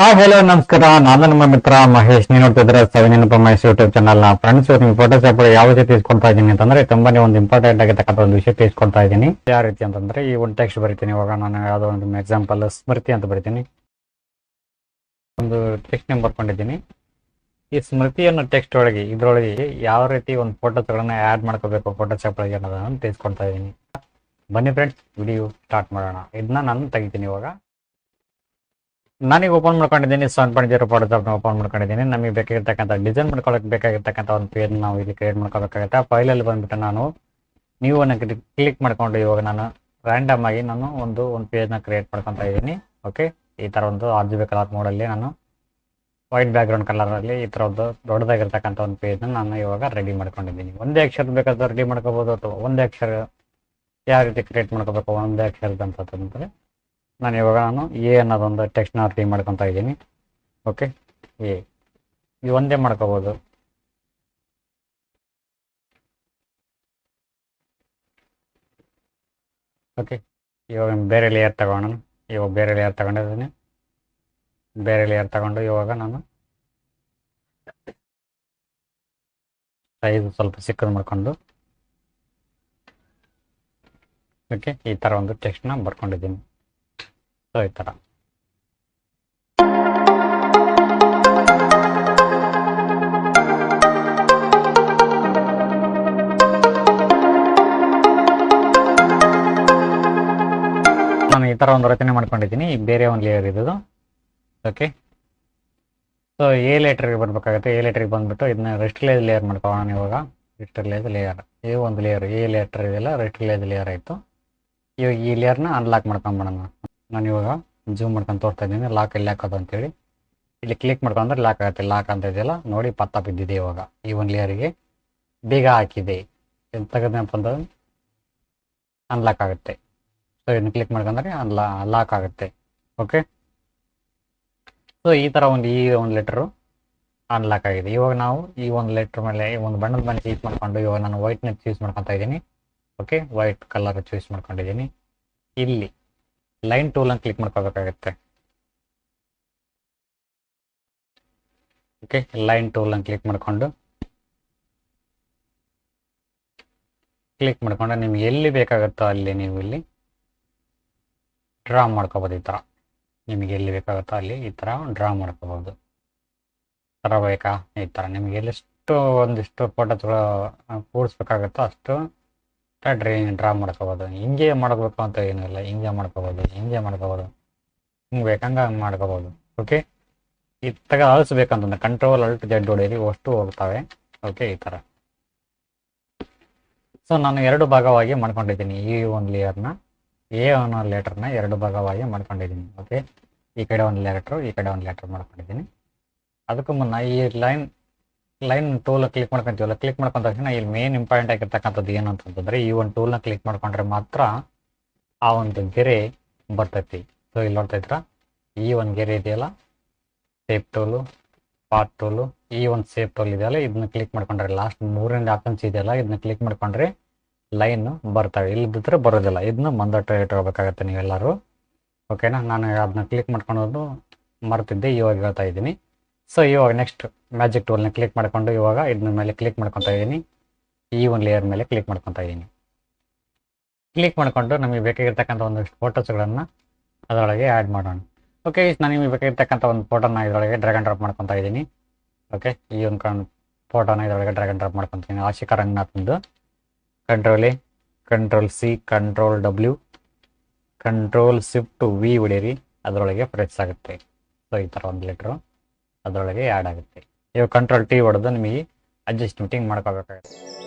Hi hello ನಮಸ್ಕಾರ. ನಾನು ನಿಮ್ಮ ಮಿತ್ರ ಮಹೇಶ್. ನೀವು ನೋಡ್ತಿದ್ರೆ ಸವಿನೆನಪ ಮಹೇಶ್ ಯೂಟ್ಯೂಬ್ ಚಾನಲ್ನ. ಫ್ರೆಂಡ್ಸ್ ನಿಮ್ಗೆ ಫೋಟೋಶಾಪ್ ಯಾವ ರೀತಿ ಇಸ್ಕೊಳ್ತಾ ಇದ್ದೀನಿ ಅಂತಂದ್ರೆ, ತುಂಬಾನೇ ಒಂದು ಇಂಪಾರ್ಟೆಂಟ್ ಆಗಿರ್ತಕ್ಕಂಥ ಒಂದು ವಿಷಯ ಇಸ್ಕೊಳ್ತಾ ಇದ್ದೀನಿ. ಯಾವ ರೀತಿ ಅಂತಂದ್ರೆ, ಈ ಒಂದು ಟೆಕ್ಸ್ಟ್ ಬರಿತೀನಿ. ಇವಾಗ ನಾನು ಯಾವುದೋ ಒಂದು ಎಕ್ಸಾಂಪಲ್ ಸ್ಮೃತಿ ಅಂತ ಬರಿತೀನಿ. ಒಂದು ಟೆಕ್ಸ್ಟ್ ನೇಮ್ ಬರ್ಕೊಂಡಿದ್ದೀನಿ. ಈ ಸ್ಮೃತಿ ಅನ್ನೋ ಟೆಕ್ಸ್ಟ್ ಒಳಗೆ, ಇದ್ರೊಳಗೆ ಯಾವ ರೀತಿ ಒಂದು ಫೋಟೋಸ್ಗಳನ್ನ ಆಡ್ ಮಾಡ್ಕೋಬೇಕು ಫೋಟೋಶಾಪ್ ಒಳಗೆ ಅನ್ನೋದನ್ನು ತಿಳಿಸ್ಕೊಳ್ತಾ ಇದ್ದೀನಿ. ಬನ್ನಿ ಫ್ರೆಂಡ್ಸ್ ವಿಡಿಯೋ ಸ್ಟಾರ್ಟ್ ಮಾಡೋಣ. ಇದನ್ನ ನಾನು ತೆಗಿತೀನಿ ಇವಾಗ. ನಾನೀಗ ಓಪನ್ ಮಾಡ್ಕೊಂಡಿದ್ದೀನಿ ಸೆವೆನ್ ಪಾಯಿಂಟ್ ಜೀರೋ ಫೋಟೋಶಾಪ್ನ ಓಪನ್ ಮಾಡ್ಕೊಂಡಿದ್ದೀನಿ. ನಮಗೆ ಬೇಕಾಗಿರ್ತಕ್ಕಂಥ ಡಿಸೈನ್ ಮಾಡ್ಕೊಳ್ಳೋಕೆ ಬೇಕಾಗಿರ್ತಕ್ಕಂಥ ಒಂದು ಪೇಜ್ ನಾವು ಇಲ್ಲಿ ಕ್ರಿಯೇಟ್ ಮಾಡ್ಕೋಬೇಕಾಗುತ್ತೆ. ಫೈಲಲ್ಲಿ ಬಂದ್ಬಿಟ್ಟು ನಾನು ನೀವು ಕ್ಲಿಕ್ ಮಾಡ್ಕೊಂಡು ಇವಾಗ ನಾನು ರ್ಯಾಂಡಮ್ ಆಗಿ ನಾನು ಒಂದು ಒಂದು ಪೇಜ್ನ ಕ್ರಿಯೇಟ್ ಮಾಡ್ಕೊತಾ ಇದ್ದೀನಿ. ಓಕೆ ಈ ಥರ ಒಂದು ಆರ್ ಜಿ ಬಿ ಕಲರ್ ಮೋಡಲ್ಲಿ ನಾನು ವೈಟ್ ಬ್ಯಾಕ್ಗ್ರೌಂಡ್ ಕಲರಲ್ಲಿ ಈ ಥರ ಒಂದು ದೊಡ್ಡದಾಗಿರ್ತಕ್ಕಂಥ ಒಂದು ಪೇಜ್ನ ನಾನು ಇವಾಗ ರೆಡಿ ಮಾಡ್ಕೊಂಡಿದ್ದೀನಿ. ಒಂದೇ ಅಕ್ಷರ ಬೇಕಾದ್ರೆ ರೆಡಿ ಮಾಡ್ಕೋಬೋದು ಅಥವಾ ಒಂದೇ ಅಕ್ಷರ ಯಾವ ರೀತಿ ಕ್ರಿಯೇಟ್ ಮಾಡ್ಕೋಬೇಕು, ಒಂದೇ ಅಕ್ಷರದ ಅಂತಂದ್ರೆ ನಾನು ಇವಾಗ ನಾನು ಎ ಅನ್ನೋದೊಂದು ಟೆಕ್ಸ್ಟ್ನ ರೆಡಿ ಮಾಡ್ಕೊತಾ ಇದ್ದೀನಿ. ಓಕೆ ಎ. ಇದು ಒಂದೇ ಮಾಡ್ಕೋಬೋದು. ಓಕೆ ಇವಾಗ ಬೇರೆ ಲೇಯರ್ ತಗೋಣ ಇವಾಗ ಬೇರೆ ಲೇಯರ್ ತಗೊಂಡಿದ್ದೀನಿ. ಬೇರೆ ಲೇಯರ್ ತಗೊಂಡು ಇವಾಗ ನಾನು ಸೈಜ್ ಸ್ವಲ್ಪ ಚಿಕ್ಕದು ಮಾಡ್ಕೊಂಡು. ಓಕೆ ಈ ಥರ ಒಂದು ಟೆಕ್ಸ್ಟ್ನ ಬರ್ಕೊಂಡಿದ್ದೀನಿ. ಸೊ ಈ ಥರ ನಾನು ಈ ಒಂದು ರಚನೆ ಮಾಡ್ಕೊಂಡಿದ್ದೀನಿ. ಬೇರೆ ಒಂದು ಲೇಯರ್ ಇದ್ದು ಓಕೆ ಸೊ ಎ ಲೇಟ್ರಿಗೆ ಬರಬೇಕಾಗುತ್ತೆ. ಎ ಲೇಟ್ರಿಗೆ ಬಂದುಬಿಟ್ಟು ಇದನ್ನ ರೆಸ್ಟ್ಲೇಜ್ ಲೇಯರ್ ಮಾಡ್ಕೊಳ್ಳೋಣ ಇವಾಗ. ರೆಸ್ಟ್ಲೇಜ್ ಲೇಯರ್ ಎ ಒಂದು ಲೇಯರ್ ಎ ಲೆಟರ್ ರೆಸ್ಟ್ ರೆಸ್ಟ್ಲೇಜ್ ಲೇಯರ್ ಆಯಿತು. ಇವಾಗ ಈ ಲೇಯರ್ನ ಅನ್ಲಾಕ್ ಮಾಡ್ಕೊಂಬಿಡೋಣ ನಾನು ಇವಾಗ ಜೂಮ್ ಮಾಡ್ಕೊಂಡು ತೋರ್ತಾ ಇದ್ದೀನಿ. ಲಾಕ್ ಎಲ್ಲಿ ಹಾಕೋದು ಅಂತೇಳಿ. ಇಲ್ಲಿ ಕ್ಲಿಕ್ ಮಾಡ್ಕೊಂಡ್ರೆ ಲಾಕ್ ಆಗುತ್ತೆ. ಲಾಕ್ ಅಂತ ಇದೆಯಲ್ಲ, ನೋಡಿ ಪತ್ತ ಬಿದ್ದಿದೆ ಇವಾಗ. ಈ ಒಂದು ಲೇಯರಿಗೆ ಬೇಗ ಹಾಕಿದೆ. ಇದು ತೆಗೆದನಪ್ಪ ಅಂದ್ರೆ ಅನ್ಲಾಕ್ ಆಗುತ್ತೆ. ಸೊ ಇದನ್ನು ಕ್ಲಿಕ್ ಮಾಡ್ಕೊಂಡ್ರೆ ಅನ್ಲಾ ಲಾಕ್ ಆಗುತ್ತೆ. ಓಕೆ ಸೊ ಈ ಥರ ಒಂದು, ಈ ಒಂದು ಲೆಟ್ರು ಅನ್ಲಾಕ್ ಆಗಿದೆ. ಇವಾಗ ನಾವು ಈ ಒಂದು ಲೆಟ್ರ್ ಮೇಲೆ, ಈ ಒಂದು ಬಣ್ಣದ ಬಣ್ಣ ಚೂಸ್ ಮಾಡ್ಕೊಂಡು, ಇವಾಗ ನಾನು ವೈಟ್ನ ಚೂಸ್ ಮಾಡ್ಕೊತಾ ಇದ್ದೀನಿ. ಓಕೆ ವೈಟ್ ಕಲರ್ ಚೂಸ್ ಮಾಡ್ಕೊಂಡಿದ್ದೀನಿ. ಇಲ್ಲಿ ಲೈನ್ ಟೂಲ್ ಅನ್ನು ಕ್ಲಿಕ್ ಮಾಡ್ಕೋಬೇಕಾಗತ್ತೆ. ಓಕೆ, ಲೈನ್ ಟೂಲ್ ಅನ್ನು ಕ್ಲಿಕ್ ಮಾಡಿಕೊಂಡು. ಕ್ಲಿಕ್ ಮಾಡ್ಕೊಂಡು ನಿಮ್ಗೆ ಎಲ್ಲಿ ಬೇಕಾಗುತ್ತೋ ಅಲ್ಲಿ ನೀವು ಇಲ್ಲಿ ಡ್ರಾ ಮಾಡ್ಕೋಬೋದು ಈ ಥರ. ನಿಮಗೆ ಎಲ್ಲಿ ಬೇಕಾಗುತ್ತೋ ಅಲ್ಲಿ ಈ ಥರ ಡ್ರಾ ಮಾಡ್ಕೋಬೋದು. ಥರ ಬೇಕಾ ಈ ಥರ. ನಿಮಗೆ ಎಲ್ಲಿಷ್ಟು ಒಂದಿಷ್ಟು ಫೋಟೋಸ್ಗಳು ಕೂಡಿಸ್ಬೇಕಾಗುತ್ತೋ ಅಷ್ಟು ಡ್ರೈ ಡ್ರಾ ಮಾಡ್ಕೋಬೋದು. ಹಿಂಗೆ ಮಾಡಬೇಕು ಅಂತ ಏನೂ ಇಲ್ಲ. ಹಿಂಗೆ ಮಾಡ್ಕೋಬೋದು. ಹಿಂಗೆ ಮಾಡ್ಕೋಬೋದು. ಹಿಂಗೆ ಬೇಕಂಗೆ ಹಂಗೆ ಮಾಡ್ಕೋಬೋದು ಓಕೆ ಇತ್ತಾಗ ಅಳಿಸ್ಬೇಕಂತಂದ್ರೆ ಕಂಟ್ರೋಲ್ ಅಲ್ಟ್ ಜಡ್ ಹೊಡೆಯಲಿ ಅಷ್ಟು ಹೋಗ್ತವೆ. ಓಕೆ ಈ ಥರ ಸೊ ನಾನು ಎರಡು ಭಾಗವಾಗಿ ಮಾಡ್ಕೊಂಡಿದ್ದೀನಿ. ಈ ಒಂದು ಲೇಯರ್ನ ಎ ಒಂದು ಲೆಟರ್ನ ಎರಡು ಭಾಗವಾಗಿ ಮಾಡ್ಕೊಂಡಿದ್ದೀನಿ. ಓಕೆ ಈ ಕಡೆ ಒಂದು ಲೆಟ್ರು ಈ ಕಡೆ ಒಂದು ಲೆಟ್ರ್ ಮಾಡ್ಕೊಂಡಿದ್ದೀನಿ. ಅದಕ್ಕೂ ಮುನ್ನ ಈ ಲೈನ್ ಲೈನ್ ಟೂಲ್ ಕ್ಲಿಕ್ ಮಾಡ್ಕೊಂತೀವಲ್ಲ ಕ್ಲಿಕ್ ಮಾಡ್ಕೊಂಡ ತಕ್ಷಣ ಇಲ್ಲಿ ಮೇನ್ ಇಂಪಾರ್ಟೆಂಟ್ ಆಗಿರ್ತಕ್ಕಂಥದ್ದು ಏನು ಅಂತಂತಂದ್ರೆ ಈ ಒಂದು ಟೂಲ್ನ ಕ್ಲಿಕ್ ಮಾಡ್ಕೊಂಡ್ರೆ ಮಾತ್ರ ಆ ಒಂದು ಗೆರೆ ಬರ್ತೈತಿ. ಸೊ ಇಲ್ಲಿ ನೋಡ್ತಾ ಇದ್ರ ಈ ಒಂದು ಗೆರೆ ಇದೆಯಲ್ಲ? ಸೇಪ್ ಟೂಲು ಪಾರ್ಟ್ ಟೂಲು ಈ ಒಂದು ಸೇಪ್ ಟೂಲ್ ಇದೆಯಲ್ಲ, ಇದನ್ನ ಕ್ಲಿಕ್ ಮಾಡ್ಕೊಂಡ್ರೆ ಲಾಸ್ಟ್ ಮೂರಿಂದ ಆಪ್ಷನ್ಸ್ ಇದೆಯಲ್ಲ, ಇದನ್ನ ಕ್ಲಿಕ್ ಮಾಡ್ಕೊಂಡ್ರೆ ಲೈನ್ ಬರ್ತವೆ. ಇಲ್ಲದಿದ್ರೆ ಬರೋದಿಲ್ಲ. ಇದನ್ನ ಮಂದಟ್ಟು ಇಟ್ಕೋಬೇಕಾಗತ್ತೆ ನೀವೆಲ್ಲರೂ. ಓಕೆನಾ ನಾನು ಅದನ್ನ ಕ್ಲಿಕ್ ಮಾಡ್ಕೊಳೋದು ಮರ್ತಿದ್ದೆ, ಇವಾಗ ಹೇಳ್ತಾ ಇದ್ದೀನಿ. ಸೊ ಇವಾಗ ನೆಕ್ಸ್ಟ್ ಮ್ಯಾಜಿಕ್ ಟೂಲ್ನ ಕ್ಲಿಕ್ ಮಾಡ್ಕೊಂಡು ಇವಾಗ ಇದ್ರ ಮೇಲೆ ಕ್ಲಿಕ್ ಮಾಡ್ಕೊತಾ ಇದ್ದೀನಿ ಈ ಒಂದು ಲೇಯರ್ ಮೇಲೆ ಕ್ಲಿಕ್ ಮಾಡ್ಕೊತಾ ಇದ್ದೀನಿ ಕ್ಲಿಕ್ ಮಾಡ್ಕೊಂಡು ನಮಗೆ ಬೇಕಾಗಿರ್ತಕ್ಕಂಥ ಒಂದಷ್ಟು ಫೋಟೋಸ್ಗಳನ್ನು ಅದರೊಳಗೆ ಆ್ಯಡ್ ಮಾಡೋಣ. ಓಕೆ ನಾನು ನಿಮಗೆ ಬೇಕಾಗಿರ್ತಕ್ಕಂಥ ಒಂದು ಫೋಟೋನ ಇದರೊಳಗೆ ಡ್ರ್ಯಾಗನ್ ಡ್ರಾಪ್ ಮಾಡ್ಕೊತಾ ಇದ್ದೀನಿ ಓಕೆ ಈ ಒಂದು ಕಣ್ ಫೋಟೋನ ಇದರೊಳಗೆ ಡ್ರ್ಯಾಗನ್ ಡ್ರಾಪ್ ಮಾಡ್ಕೊತೀನಿ Ashika ರಂಗನಾಥ್ದು control A control C control W control shift V ಹೊಡೀರಿ ಅದರೊಳಗೆ ಪ್ರೆಸ್ ಆಗುತ್ತೆ. ಸೊ ಈ ಥರ ಒಂದು ಲೆಟ್ರು ಅದರೊಳಗೆ ಆ್ಯಡ್ ಆಗುತ್ತೆ. ನೀವು ಕಂಟ್ರೋಲ್ ಟಿ ಹೊಡೆದು ನಿಮಗೆ ಅಡ್ಜಸ್ಟ್ಮೆಂಟಿಂಗ್ ಮಾಡ್ಕೋಬೇಕಾಗುತ್ತೆ